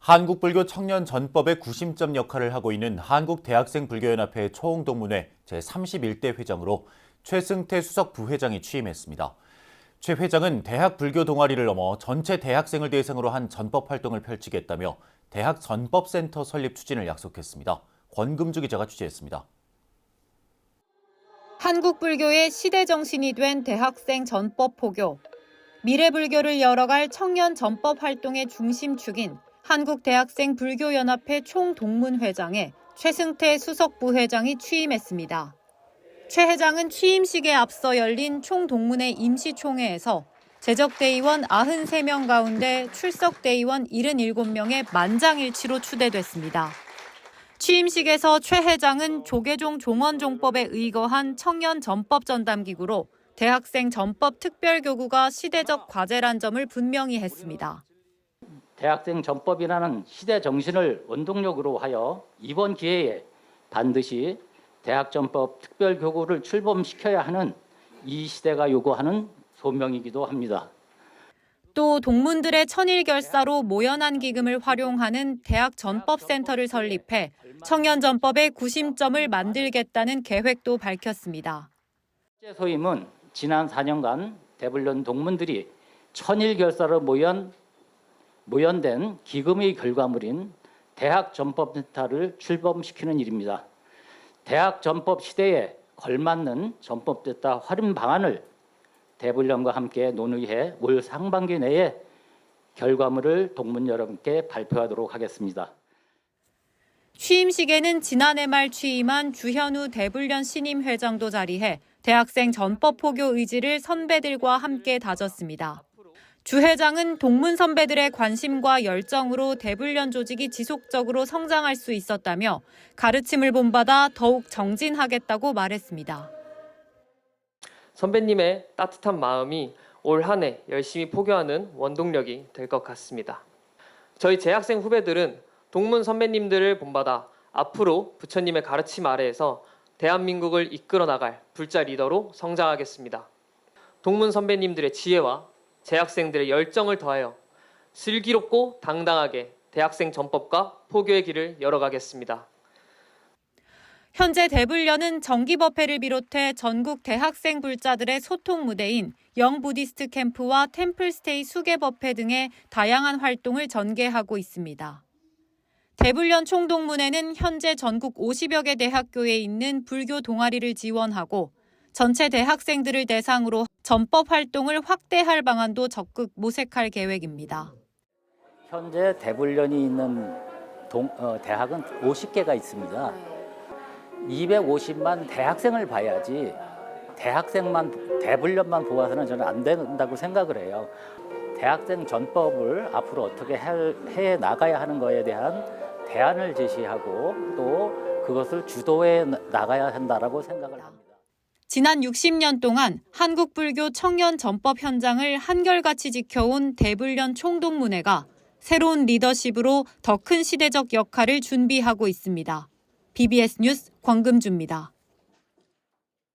한국불교 청년 전법의 구심점 역할을 하고 있는 한국대학생불교연합회 초홍동문회 제31대 회장으로 최승태 수석 부회장이 취임했습니다. 최 회장은 대학 불교 동아리를 넘어 전체 대학생을 대상으로 한 전법 활동을 펼치겠다며 대학 전법센터 설립 추진을 약속했습니다. 권금주 기자가 취재했습니다. 한국 불교의 시대 정신이 된 대학생 전법 포교. 미래 불교를 열어갈 청년 전법 활동의 중심축인 한국대학생 불교연합회 총동문회장에 최승태 수석 부회장이 취임했습니다. 최 회장은 취임식에 앞서 열린 총동문회 임시총회에서 재적 대의원 93명 가운데 출석 대의원 77명의 만장일치로 추대됐습니다. 취임식에서 최 회장은 조계종 종원종법에 의거한 청년 전법 전담기구로 대학생 전법 특별교구가 시대적 과제란 점을 분명히 했습니다. 대학생 전법이라는 시대 정신을 원동력으로 하여 이번 기회에 반드시 대학 전법 특별 교구를 출범시켜야 하는 이 시대가 요구하는 소명이기도 합니다. 또 동문들의 천일 결사로 모연한 기금을 활용하는 대학 전법센터를 설립해 청년 전법의 구심점을 만들겠다는 계획도 밝혔습니다. 소임은 지난 4년간 대불련 동문들이 천일 결사로 모연 모연된 기금의 결과물인 대학 전법센터를 출범시키는 일입니다. 대학 전법 시대에 걸맞는 전법됐다 활용 방안을 대불련과 함께 논의해 올 상반기 내에 결과물을 동문 여러분께 발표하도록 하겠습니다. 취임식에는 지난해 말 취임한 주현우 대불련 신임 회장도 자리해 대학생 전법 포교 의지를 선배들과 함께 다졌습니다. 주 회장은 동문 선배들의 관심과 열정으로 대불련 조직이 지속적으로 성장할 수 있었다며 가르침을 본받아 더욱 정진하겠다고 말했습니다. 선배님의 따뜻한 마음이 올 한 해 열심히 포교하는 원동력이 될 것 같습니다. 저희 재학생 후배들은 동문 선배님들을 본받아 앞으로 부처님의 가르침 아래에서 대한민국을 이끌어 나갈 불자 리더로 성장하겠습니다. 동문 선배님들의 지혜와 재학생들의 열정을 더하여 슬기롭고 당당하게 대학생 전법과 포교의 길을 열어가겠습니다. 현재 대불련은 정기법회를 비롯해 전국 대학생 불자들의 소통 무대인 영부디스트 캠프와 템플스테이 수계법회 등의 다양한 활동을 전개하고 있습니다. 대불련 총동문회는 현재 전국 50여 개 대학교에 있는 불교 동아리를 지원하고 전체 대학생들을 대상으로 전법 활동을 확대할 방안도 적극 모색할 계획입니다. 현재 대불련이 있는 동, 어, 대학은 50개가 있습니다. 250만 대학생을 봐야지 대학생만 대불련만 보아서는 저는 안 된다고 생각을 해요. 대학생 전법을 앞으로 어떻게 할- 해 나가야 하는 거에 대한 대안을 제시하고 또 그것을 주도해 나가야 한다라고 생각을 합니다. 지난 60년 동안 한국 불교 청년 전법 현장을 한결같이 지켜온 대불련 총동문회가 새로운 리더십으로 더 큰 시대적 역할을 준비하고 있습니다. BBS 뉴스 권금주입니다.